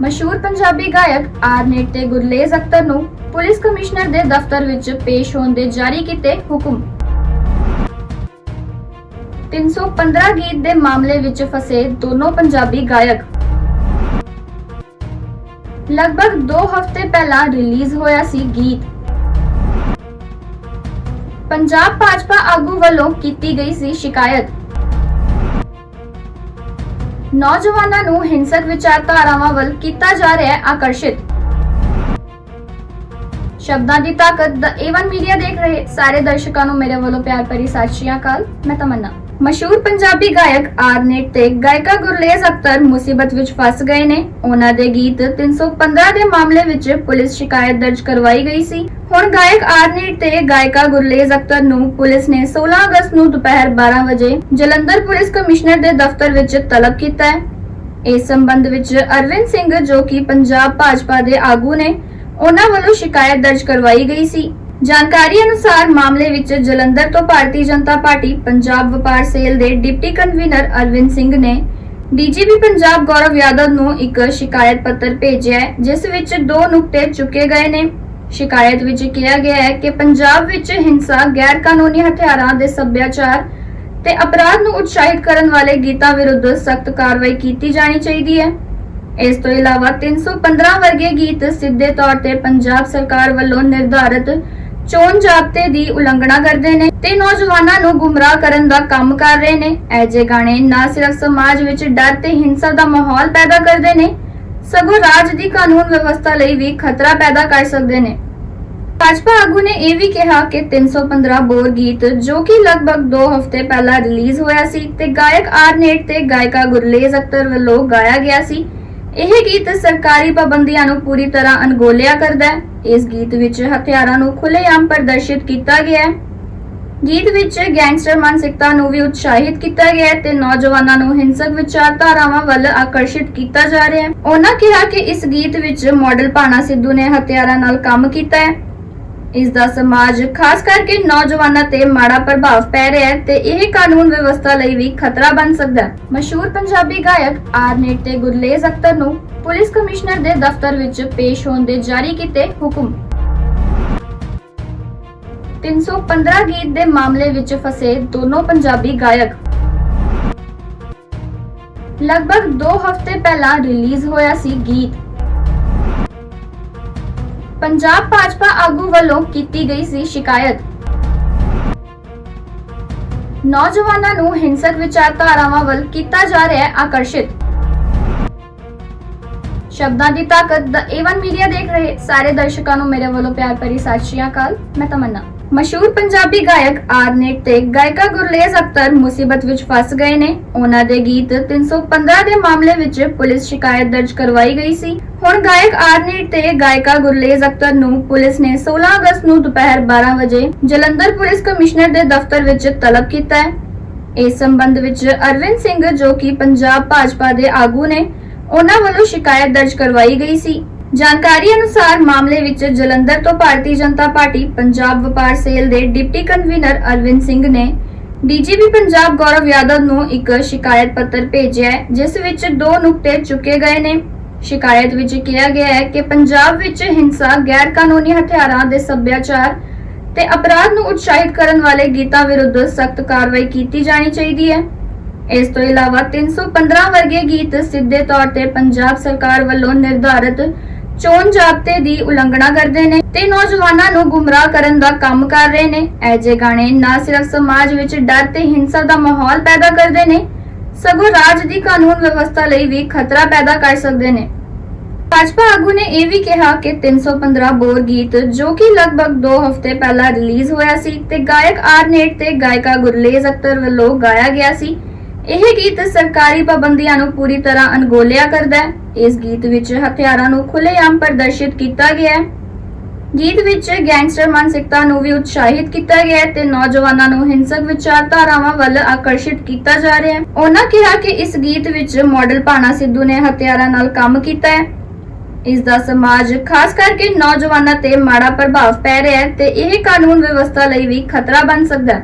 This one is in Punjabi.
ਮਸ਼ਹੂਰ ਪੰਜਾਬੀ ਗਾਇਕ ਆਰਨੇਟ ਤੇ ਗੁਰਲੇਜ਼ ਅਖਤਰ ਨੂੰ ਪੁਲਿਸ ਕਮਿਸ਼ਨਰ ਦੇ ਦਫ਼ਤਰ ਵਿੱਚ ਪੇਸ਼ ਹੋਣ ਦੇ ਜਾਰੀ ਕੀਤੇ ਹੁਕਮ। 315 ਗੀਤ ਦੇ ਮਾਮਲੇ ਵਿੱਚ ਫਸੇ ਦੋਨੋਂ ਪੰਜਾਬੀ ਗਾਇਕ। ਲਗਭਗ 2 ਹਫ਼ਤੇ ਪਹਿਲਾਂ ਰਿਲੀਜ਼ ਹੋਇਆ ਸੀ ਗੀਤ। ਪੰਜਾਬ ਭਾਜਪਾ ਆਗੂ ਵੱਲੋਂ ਕੀਤੀ ਗਈ ਸੀ ਸ਼ਿਕਾਇਤ। ਨੌਜਵਾਨਾਂ ਨੂੰ ਹਿੰਸਕ ਵਿਚਾਰਧਾਰਾਵਾਂ ਵੱਲ ਕੀਤਾ ਜਾ ਰਿਹਾ ਹੈ ਆਕਰਸ਼ਿਤ। ਸ਼ਬਦਾਂ ਦੀ ਤਾਕਤ ਦਾ ਏਵਨ ਮੀਡੀਆ ਦੇਖ ਰਹੇ ਸਾਰੇ ਦਰਸ਼ਕਾਂ ਨੂੰ ਮੇਰੇ ਵੱਲੋਂ ਪਿਆਰ ਭਰੀ ਸਤਿ ਸ਼੍ਰੀ ਅਕਾਲ। ਮੈਂ ਤਮੰਨਾ। ਮਸ਼ਹੂਰ ਪੰਜਾਬੀ ਗਾਇਕ ਆਰਨੇਟ ਤੇ ਗਾਇਕਾ ਗੁਰਲੇਜ਼ ਅਖਤਰ ਮੁਸੀਬਤ ਵਿੱਚ ਫਸ ਗਏ ਨੇ। ਉਹਨਾਂ ਦੇ ਗੀਤ 315 ਦੇ ਮਾਮਲੇ ਵਿੱਚ ਪੁਲਿਸ ਸ਼ਿਕਾਇਤ ਦਰਜ ਕਰਵਾਈ ਗਈ ਸੀ। ਹੁਣ ਗਾਇਕ ਆਰਨੇਟ ਤੇ ਗਾਇਕਾ ਗੁਰਲੇਜ਼ ਅਖਤਰ ਨੂੰ ਪੁਲਿਸ ਨੇ 16 ਅਗਸਤ ਨੂੰ ਦੁਪਹਿਰ 12 ਵਜੇ ਜਲੰਧਰ ਪੁਲਿਸ ਕਮਿਸ਼ਨਰ ਦੇ ਦਫ਼ਤਰ ਵਿੱਚ ਤਲਬ ਕੀਤਾ ਹੈ। ਇਸ ਸੰਬੰਧ ਵਿੱਚ ਅਰਵਿੰਦ ਸਿੰਘ, ਜੋ ਕਿ ਪੰਜਾਬ ਭਾਜਪਾ ਦੇ ਆਗੂ ਨੇ, ਉਹਨਾਂ ਵੱਲੋਂ ਸ਼ਿਕਾਇਤ ਦਰਜ ਕਰਵਾਈ ਗਈ ਸੀ। ਜਾਣਕਾਰੀ ਅਨੁਸਾਰ ਮਾਮਲੇ ਵਿੱਚ ਜਲੰਧਰ ਤੋਂ ਭਾਰਤੀ ਜਨਤਾ ਪਾਰਟੀ ਪੰਜਾਬ ਵਪਾਰ ਸੇਲ ਦੇ ਡਿਪਟੀ ਕਨਵੀਨਰ ਅਰਵਿੰਦ ਸਿੰਘ ਨੇ ਡੀਜੀਪੀ ਪੰਜਾਬ ਗੌਰਵ ਯਾਦਵ ਨੂੰ ਇੱਕ ਸ਼ਿਕਾਇਤ ਪੱਤਰ ਭੇਜਿਆ ਹੈ, ਜਿਸ ਵਿੱਚ ਦੋ ਨੁਕਤੇ ਚੁੱਕੇ ਗਏ ਨੇ। ਸ਼ਿਕਾਇਤ ਵਿੱਚ ਕਿਹਾ ਗਿਆ ਹੈ ਕਿ ਪੰਜਾਬ ਵਿੱਚ ਹਿੰਸਾ ਗੈਰ ਕਾਨੂੰਨੀ ਹਥਿਆਰਾਂ ਦੇ ਸੱਭਿਆਚਾਰ ਤੇ ਅਪਰਾਧ ਨੂੰ ਉਤਸ਼ਾਹਿਤ ਕਰਨ ਵਾਲੇ ਗੀਤਾਂ ਵਿਰੁੱਧ ਸਖਤ ਕਾਰਵਾਈ ਕੀਤੀ ਜਾਣੀ ਚਾਹੀਦੀ ਹੈ। ਇਸ ਤੋਂ ਇਲਾਵਾ 315 ਵਰਗੇ ਗੀਤ ਸਿੱਧੇ ਤੌਰ ਤੇ ਪੰਜਾਬ ਸਰਕਾਰ ਵੱਲੋਂ ਨਿਰਧਾਰਤ ਚੋਣ ਜ਼ਾਬਤੇ ਦੀ ਉਲੰਘਣਾ ਕਰਦੇ ਨੇ ਤੇ ਨੌਜਵਾਨਾਂ ਨੂੰ ਗੁੰਮਰਾਹ ਕਰਨ ਦਾ ਕੰਮ ਕਰ ਰਹੇ ਨੇ। ਇਹ ਗਾਣੇ ਨਾ ਸਿਰਫ ਸਮਾਜ ਵਿੱਚ ਡਰ ਤੇ ਹਿੰਸਾ ਦਾ ਮਾਹੌਲ ਪੈਦਾ ਕਰਦੇ ਨੇ, ਸਗੋਂ ਰਾਜ ਦੀ ਕਾਨੂੰਨ ਵਿਵਸਥਾ ਲਈ ਵੀ ਖਤਰਾ ਪੈਦਾ ਕਰ ਸਕਦੇ ਨੇ। ਭਾਜਪਾ ਆਗੂ ਨੇ ਇਹ ਵੀ ਕਿਹਾ ਕਿ 315 ਬੋਰ ਗੀਤ, ਜੋ ਕਿ ਲਗਭਗ 2 ਹਫ਼ਤੇ ਪਹਿਲਾਂ ਰਿਲੀਜ਼ ਹੋਇਆ ਸੀ ਤੇ ਗਾਇਕ ਆਰਨੇਟ ਤੇ ਗਾਇਕਾ ਗੁਰਲੇਜ਼ ਅਖਤਰ ਵੱਲੋਂ ਗਾਇਆ ਗਿਆ ਸੀ ਇਹ ਗੀਤ ਸਰਕਾਰੀ ਪਾਬੰਦੀਆਂ ਨੂੰ ਪੂਰੀ ਤਰ੍ਹਾਂ ਅਣਗੌਲਿਆ ਕਰਦਾ ਹੈ। ਇਸ ਗੀਤ ਵਿੱਚ ਹਥਿਆਰਾਂ ਨੂੰ ਖੁੱਲ੍ਹੇਆਮ ਪ੍ਰਦਰਸ਼ਿਤ ਕੀਤਾ ਗਿਆ ਹੈ। ਗੀਤ ਵਿੱਚ ਗੈਂਗਸਟਰ ਮਾਨਸਿਕਤਾ ਨੂੰ ਵੀ ਉਤਸ਼ਾਹਿਤ ਕੀਤਾ ਗਿਆ ਹੈ ਤੇ ਨੌਜਵਾਨਾਂ ਨੂੰ ਹਿੰਸਕ ਵਿਚਾਰਧਾਰਾਵਾਂ ਵੱਲ ਆਕਰਸ਼ਿਤ ਕੀਤਾ ਜਾ ਰਿਹਾ ਹੈ। ਉਹਨਾਂ ਕਿਹਾ ਕਿ ਇਸ ਗੀਤ ਵਿੱਚ ਮਾਡਲ ਪਾਣਾ ਸਿੱਧੂ ਨੇ ਹਥਿਆਰਾਂ ਨਾਲ ਕੰਮ ਕੀਤਾ ਹੈ। ਇਸ ਦਾ ਸਮਾਜ ਖਾਸ ਕਰਕੇ ਨੌਜਵਾਨਾਂ ਤੇ ਮਾੜਾ ਪ੍ਰਭਾਵ ਪੈ ਰਿਹਾ ਹੈ ਤੇ ਇਹ ਕਾਨੂੰਨ ਵਿਵਸਥਾ ਲਈ ਵੀ ਖਤਰਾ ਬਣ ਸਕਦਾ ਹੈ। ਮਸ਼ਹੂਰ ਪੰਜਾਬੀ ਗਾਇਕ ਆਰਨੇਟ ਤੇ ਗੁਰਲੇਜ਼ ਅਖਤਰ ਨੂੰ ਪੁਲਿਸ ਕਮਿਸ਼ਨਰ ਦੇ ਦਫ਼ਤਰ ਵਿੱਚ ਪੇਸ਼ ਹੋਣ ਦੇ ਜਾਰੀ ਕੀਤੇ ਹੁਕਮ। 315 ਗੀਤ ਦੇ ਮਾਮਲੇ ਵਿੱਚ ਫਸੇ ਦੋਨੋਂ ਪੰਜਾਬੀ ਗਾਇਕ। ਲਗਭਗ 2 ਹਫ਼ਤੇ ਪਹਿਲਾਂ ਰਿਲੀਜ਼ ਹੋਇਆ ਸੀ ਗੀਤ। ਪੰਜਾਬ ਭਾਜਪਾ ਆਗੂ ਵੱਲੋਂ ਕੀਤੀ ਗਈ ਸੀ ਸ਼ਿਕਾਇਤ। ਨੌਜਵਾਨਾਂ ਨੂੰ ਹਿੰਸਕ ਵਿਚਾਰਧਾਰਾਵਾਂ ਵੱਲ ਕੀਤਾ ਜਾ ਰਿਹਾ ਹੈ ਆਕਰਸ਼ਿਤ। ਸ਼ਬਦਾਂ ਦੀ ਤਾਕਤ ਦਾ ਏਵਨ ਮੀਡੀਆ ਦੇਖ ਰਹੇ ਸਾਰੇ ਦਰਸ਼ਕਾਂ ਨੂੰ ਮੇਰੇ ਵੱਲੋਂ ਪਿਆਰ ਭਰੀ ਸਤਿ ਸ਼੍ਰੀ ਅਕਾਲ। ਮੈਂ ਤਮੰਨਾ। ਮਸ਼ਹੂਰ ਪੰਜਾਬੀ ਗਾਇਕ ਆਰਨੇਟ ਤੇ ਗਾਇਕਾ ਗੁਰਲੇਜ਼ ਅਖਤਰ ਮੁਸੀਬਤ ਵਿੱਚ ਫਸ ਗਏ ਨੇ। ਉਹਨਾਂ ਦੇ ਗੀਤ 315 ਦੇ ਮਾਮਲੇ ਵਿੱਚ ਪੁਲਿਸ ਸ਼ਿਕਾਇਤ ਦਰਜ ਕਰਵਾਈ ਗਈ ਸੀ। ਹੁਣ ਗਾਇਕ ਆਰਨੇਟ ਤੇ ਗਾਇਕਾ ਗੁਰਲੇਜ਼ ਅਖਤਰ ਨੂੰ ਪੁਲਿਸ ਨੇ 16 ਅਗਸਤ ਨੂੰ ਦੁਪਹਿਰ 12 ਵਜੇ ਜਲੰਧਰ ਪੁਲਿਸ ਕਮਿਸ਼ਨਰ ਦੇ ਦਫ਼ਤਰ ਵਿੱਚ ਤਲਬ ਕੀਤਾ ਹੈ। ਇਸ ਸੰਬੰਧ ਵਿੱਚ ਅਰਵਿੰਦ ਸਿੰਘ, ਜੋ ਕਿ ਪੰਜਾਬ ਭਾਜਪਾ ਦੇ ਆਗੂ ਨੇ, ਉਹਨਾਂ ਵੱਲੋਂ ਸ਼ਿਕਾਇਤ ਦਰਜ ਕਰਵਾਈ ਗਈ ਸੀ। ਜਾਣਕਾਰੀ ਅਨੁਸਾਰ ਮਾਮਲੇ ਵਿੱਚ ਜਲੰਧਰ ਤੋਂ ਭਾਰਤੀ ਜਨਤਾ ਪਾਰਟੀ ਪੰਜਾਬ ਵਪਾਰ ਸੇਲ ਦੇ ਡਿਪਟੀ ਕਨਵੀਨਰ ਅਰਵਿੰਦ ਸਿੰਘ ਨੇ ਡੀਜੀਪੀ ਪੰਜਾਬ ਗੌਰਵ ਯਾਦਵ ਨੂੰ ਇੱਕ ਸ਼ਿਕਾਇਤ ਪੱਤਰ ਭੇਜਿਆ ਹੈ, ਜਿਸ ਵਿੱਚ ਦੋ ਨੁਕਤੇ ਚੁੱਕੇ ਗਏ ਨੇ। ਸ਼ਿਕਾਇਤ ਵਿੱਚ ਕਿਹਾ ਗਿਆ ਹੈ ਕਿ ਪੰਜਾਬ ਵਿੱਚ ਹਿੰਸਾ ਗੈਰ ਕਾਨੂੰਨੀ ਹਥਿਆਰਾਂ ਦੇ ਸੱਭਿਆਚਾਰ ਤੇ ਅਪਰਾਧ ਨੂੰ ਉਤਸ਼ਾਹਿਤ ਕਰਨ ਵਾਲੇ ਗੀਤਾਂ ਵਿਰੁੱਧ ਸਖਤ ਕਾਰਵਾਈ ਕੀਤੀ ਜਾਣੀ ਚਾਹੀਦੀ ਹੈ। ਇਸ ਤੋਂ ਇਲਾਵਾ 315 ਵਰਗੇ ਗੀਤ ਸਿੱਧੇ ਤੌਰ ਤੇ ਪੰਜਾਬ ਸਰਕਾਰ ਵੱਲੋਂ ਨਿਰਧਾਰਿਤ ਚੋਣ ਜ਼ਾਬਤੇ ਦੀ ਉਲੰਘਣਾ ਕਰਦੇ ਨੇ ਤੇ ਨੌਜਵਾਨਾਂ ਨੂੰ ਗੁੰਮਰਾਹ ਕਰਨ ਦਾ ਕੰਮ ਕਰ ਰਹੇ ਨੇ। ਇਹ ਗਾਣੇ ਨਾ ਸਿਰਫ ਸਮਾਜ ਵਿੱਚ ਡਰ ਤੇ ਹਿੰਸਾ ਦਾ ਮਾਹੌਲ ਪੈਦਾ ਕਰਦੇ ਨੇ, ਸਗੋਂ ਰਾਜ ਦੀ ਕਾਨੂੰਨ ਵਿਵਸਥਾ ਲਈ ਵੀ ਖਤਰਾ ਪੈਦਾ ਕਰ ਸਕਦੇ ਨੇ। ਭਾਜਪਾ ਆਗੂ ਨੇ ਇਹ ਵੀ ਕਿਹਾ ਕਿ 315 ਬੋਰ ਗੀਤ, ਜੋ ਕਿ ਲਗਭਗ 2 ਹਫ਼ਤੇ ਪਹਿਲਾਂ ਰਿਲੀਜ਼ ਹੋਇਆ ਸੀ ਤੇ ਗਾਇਕ ਆਰਨੇਟ ਤੇ ਗਾਇਕਾ ਗੁਰਲੇਜ਼ ਅਖਤਰ ਵੱਲੋਂ ਗਾਇਆ ਗਿਆ ਸੀ ਇਹ ਗੀਤ ਸਰਕਾਰੀ ਪਾਬੰਦੀਆਂ ਨੂੰ ਪੂਰੀ ਤਰ੍ਹਾਂ ਅਣਗੋਲਿਆ ਕਰਦਾ ਹੈ। ਇਸ ਗੀਤ ਵਿੱਚ ਹਥਿਆਰਾਂ ਨੂੰ ਖੁੱਲ੍ਹੇਆਮ ਪ੍ਰਦਰਸ਼ਿਤ ਕੀਤਾ ਗਿਆ ਹੈ। ਗੀਤ ਵਿੱਚ ਗੈਂਗਸਟਰ ਮਾਨਸਿਕਤਾ ਨੂੰ ਵੀ ਉਤਸ਼ਾਹਿਤ ਕੀਤਾ ਗਿਆ ਹੈ ਤੇ ਨੌਜਵਾਨਾਂ ਨੂੰ ਹਿੰਸਕ ਵਿਚਾਰਧਾਰਾਵਾਂ ਵੱਲ ਆਕਰਸ਼ਿਤ ਕੀਤਾ ਜਾ ਰਿਹਾ ਹੈ। ਉਹਨਾਂ ਕਿਹਾ ਕਿ ਇਸ ਗੀਤ ਵਿੱਚ ਮਾਡਲ ਪਾਣਾ ਸਿੱਧੂ ਨੇ ਹਥਿਆਰਾਂ ਨਾਲ ਕੰਮ ਕੀਤਾ ਹੈ। ਇਸ ਦਾ ਸਮਾਜ ਖਾਸ ਕਰਕੇ ਨੌਜਵਾਨਾਂ ਤੇ ਮਾੜਾ ਪ੍ਰਭਾਵ ਪੈ ਰਿਹਾ ਹੈ ਤੇ ਇਹ ਕਾਨੂੰਨ ਵਿਵਸਥਾ ਲਈ ਵੀ ਖਤਰਾ ਬਣ ਸਕਦਾ ਹੈ।